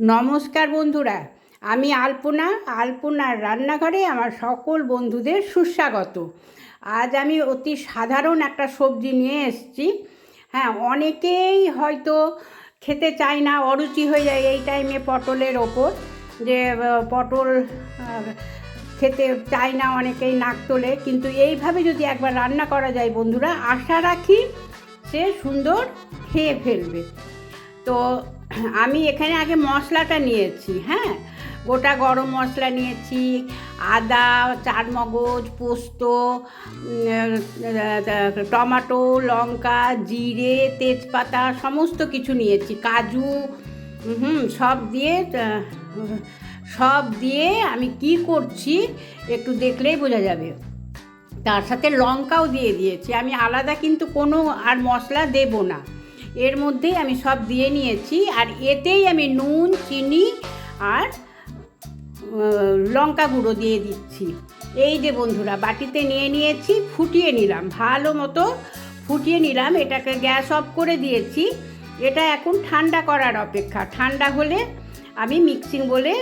নমস্কার বন্ধুরা, আমি আলপনা। আলপনার রান্নাঘরে আমার সকল বন্ধুদের সুস্বাগত। আজ আমি অতি সাধারণ একটা সবজি নিয়ে এসেছি। হ্যাঁ অনেকেই হয়তো খেতে চায় না, অরুচি হয়ে যায় এই টাইমে পটলের ওপর। যে পটল খেতে চায় না অনেকেই নাক তোলে। কিন্তু এইভাবে যদি একবার রান্না করা যায় বন্ধুরা, আশা রাখি সে সুন্দর খেয়ে ফেলবে। তো আমি এখানে আগে মশলাটা নিয়েছি হ্যাঁ? গোটা গরম মশলা নিয়েছি, আদা, চারমগজ, পোস্ত টমাটো, লঙ্কা, জিরে, তেজপাতা সমস্ত কিছু নিয়েছি, কাজু, হুম, সব দিয়ে সব দিয়ে আমি কি করছি একটু দেখলেই বোঝা যাবে। তার সাথে লঙ্কাও দিয়ে দিয়েছি, আমি আলাদা কিন্তু কোনো আর মশলা দেব না। এর মধ্যেই আমি সব দিয়ে নিয়েছি আর এতেই আমি নুন, চিনি আর লঙ্কা গুঁড়ো দিয়ে দিচ্ছি। এই যে বন্ধুরা, বাটিতে নিয়ে নিয়েছি, ফুটিয়ে নিলাম, ভালো মতো ফুটিয়ে নিলাম। এটাকে গ্যাস অফ করে দিয়েছি। এটা এখন ঠান্ডা করার অপেক্ষা। ঠান্ডা হলে আমি মিক্সিং বলে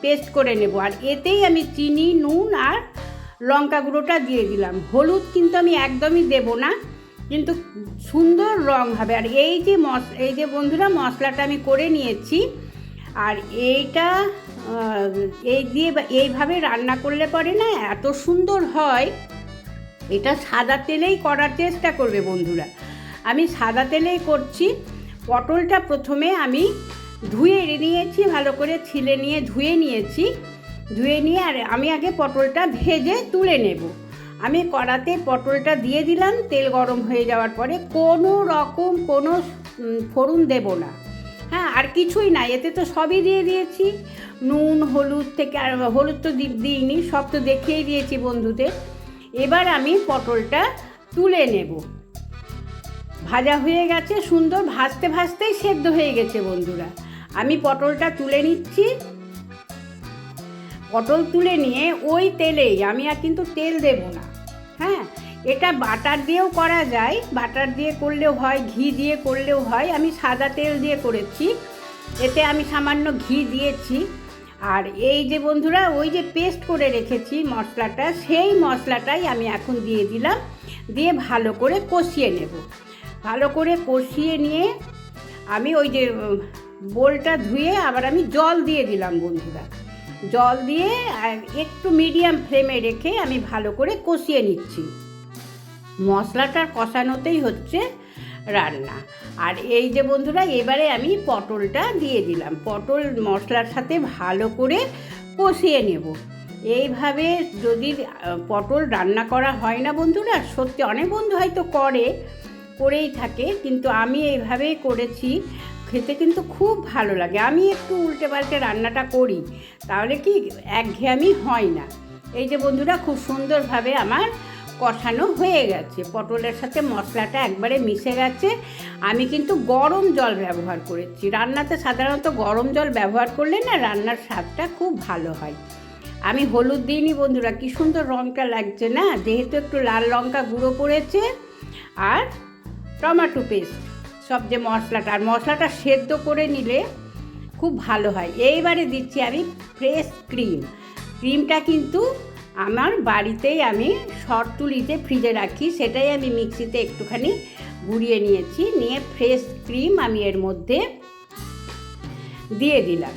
পেস্ট করে নেব। আর এতেই আমি চিনি, নুন আর লঙ্কা গুঁড়োটা দিয়ে দিলাম। হলুদ কিন্তু আমি একদমই দেব না। কিন্তু সুন্দর রং হবে। আর এই যে মশ এই যে বন্ধুরা, মশলাটা আমি করে নিয়েছি। আর এইটা এই দিয়ে এইভাবে রান্না করলে পরে না এত সুন্দর হয়। এটা সাদা তেলেই করার চেষ্টা করবে বন্ধুরা। আমি সাদা তেলেই করছি। পটলটা প্রথমে আমি ধুয়ে নিয়েছি, ভালো করে ছিলে নিয়ে ধুয়ে নিয়েছি। ধুয়ে নিয়ে আর আমি আগে পটলটা ভেজে তুলে নেব। আমি কড়াতে পটলটা দিয়ে দিলাম, তেল গরম হয়ে যাওয়ার পরে কোনো রকম কোনো ফোড়ন দেব না। হ্যাঁ আর কিছুই না, এতে তো সবই দিয়ে দিয়েছি। নুন, হলুদ থেকে আর হলুদ তো দিইনি, সব তো দেখিয়েই দিয়েছি বন্ধুদের। এবার আমি পটলটা তুলে নেব। ভাজা হয়ে গেছে, সুন্দর ভাজতে ভাজতেই সেদ্ধ হয়ে গেছে বন্ধুরা। আমি পটলটা তুলে নিচ্ছি। পটল তুলে নিয়ে ওই তেলেই, আমি আর কিন্তু তেল দেব না। হ্যাঁ এটা বাটার দিয়েও করা যায়, বাটার দিয়ে করলেও হয়, ঘি দিয়ে করলেও হয়। আমি সাদা তেল দিয়ে করেছি, এতে আমি সামান্য ঘি দিয়েছি। আর এই যে বন্ধুরা, ওই যে পেস্ট করে রেখেছি মশলাটা, সেই মশলাটাই আমি এখন দিয়ে দিলাম, দিয়ে ভালো করে কষিয়ে নেব। ভালো করে কষিয়ে নিয়ে আমি ওই যে বোলটা ধুয়ে আবার আমি জল দিয়ে দিলাম বন্ধুরা। জল দিয়ে একটু মিডিয়াম ফ্লেমে রেখে আমি ভালো করে কষিয়ে নিচ্ছি। মশলাটার কষানোতেই হচ্ছে রান্না। আর এই যে বন্ধুরা, এবারে আমি পটলটা দিয়ে দিলাম। পটল মশলার সাথে ভালো করে কষিয়ে নেব। এইভাবে যদি পটল রান্না করা হয় না বন্ধুরা, সত্যি অনেক বন্ধু হয়তো করে, করেই থাকে। কিন্তু আমি এইভাবেই করেছি। খেতে কিন্তু খুব ভালো লাগে। আমি একটু উল্টে পাল্টে রান্নাটা করি, তাহলে কি একঘেয়েমি হয় না। এই যে বন্ধুরা, খুব সুন্দরভাবে আমার কষানো হয়ে গেছে। পটলের সাথে মশলাটা একবারে মিশে গেছে। আমি কিন্তু গরম জল ব্যবহার করেছি। রান্নাতে সাধারণত গরম জল ব্যবহার করলে না রান্নার স্বাদটা খুব ভালো হয়। আমি হলুদ দিইনি বন্ধুরা, কি সুন্দর রঙটা লাগছে না? যেহেতু একটু লাল লঙ্কা গুঁড়ো পড়েছে আর টমেটো পেস্ট। সব যে মশলাটা, আর মশলাটা সেদ্ধ করে নিলে খুব ভালো হয়। এইবারে দিচ্ছি আমি ফ্রেশ ক্রিম ক্রিমটা কিন্তু আমার বাড়িতেই আমি শর্তুলিতে ফ্রিজে রাখি, সেটাই আমি মিক্সিতে একটুখানি গুঁড়িয়ে নিয়েছি, নিয়ে ফ্রেশ ক্রিম আমি এর মধ্যে দিয়ে দিলাম।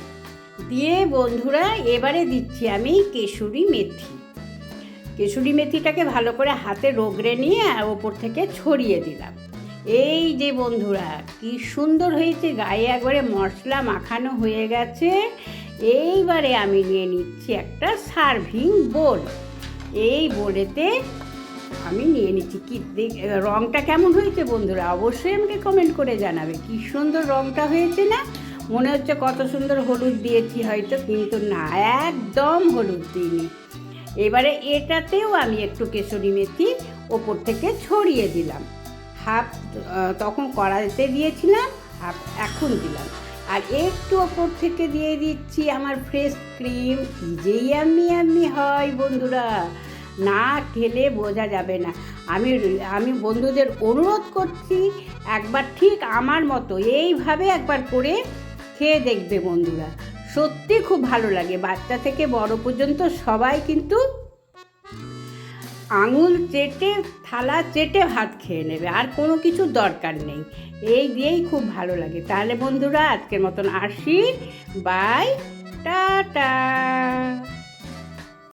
দিয়ে বন্ধুরা, এবারে দিচ্ছি আমি কেশুরি মেথি। কেশুরি মেথিটাকে ভালো করে হাতে রগড়ে নিয়ে ওপর থেকে ছড়িয়ে দিলাম। এই যে বন্ধুরা, কি সুন্দর হয়েছে, গায়ে একবারে মশলা মাখানো হয়ে গেছে। এইবারে আমি নিয়ে নিচ্ছি একটা সার্ভিং বোল। এই বোলেতে আমি নিয়ে নিচ্ছি কি রংটা কেমন হয়েছে বন্ধুরা, অবশ্যই আমাকে কমেন্ট করে জানাবে। কি সুন্দর রংটা হয়েছে না? মনে হচ্ছে কত সুন্দর হলুদ দিয়েছি হয়তো, কিন্তু না, একদম হলুদ দিইনি। এবারে এটাতেও আমি একটু কেশরি মেথি ওপর থেকে ছড়িয়ে দিলাম। হাফ তখন কড়াইতে দিয়েছিলাম, হাফ এখন দিলাম। আর একটু ওপর থেকে দিয়ে দিচ্ছি আমার ফ্রেশ ক্রিম যেই আমি আমি হয় বন্ধুরা। না খেলে বোঝা যাবে না। আমি আমি বন্ধুদের অনুরোধ করছি, একবার ঠিক আমার মতো এইভাবে একবার করে খেয়ে দেখবে বন্ধুরা। সত্যি খুব ভালো লাগে। বাচ্চা থেকে বড় পর্যন্ত সবাই কিন্তু আঙুল চেটে, থালা চেটে ভাত খেয়ে নেবে, আর কোনো কিছু দরকার নেই। এই দিয়েই খুব ভালো লাগে। তাহলে বন্ধুরা, আজকের মতন আসি। Bye, tata.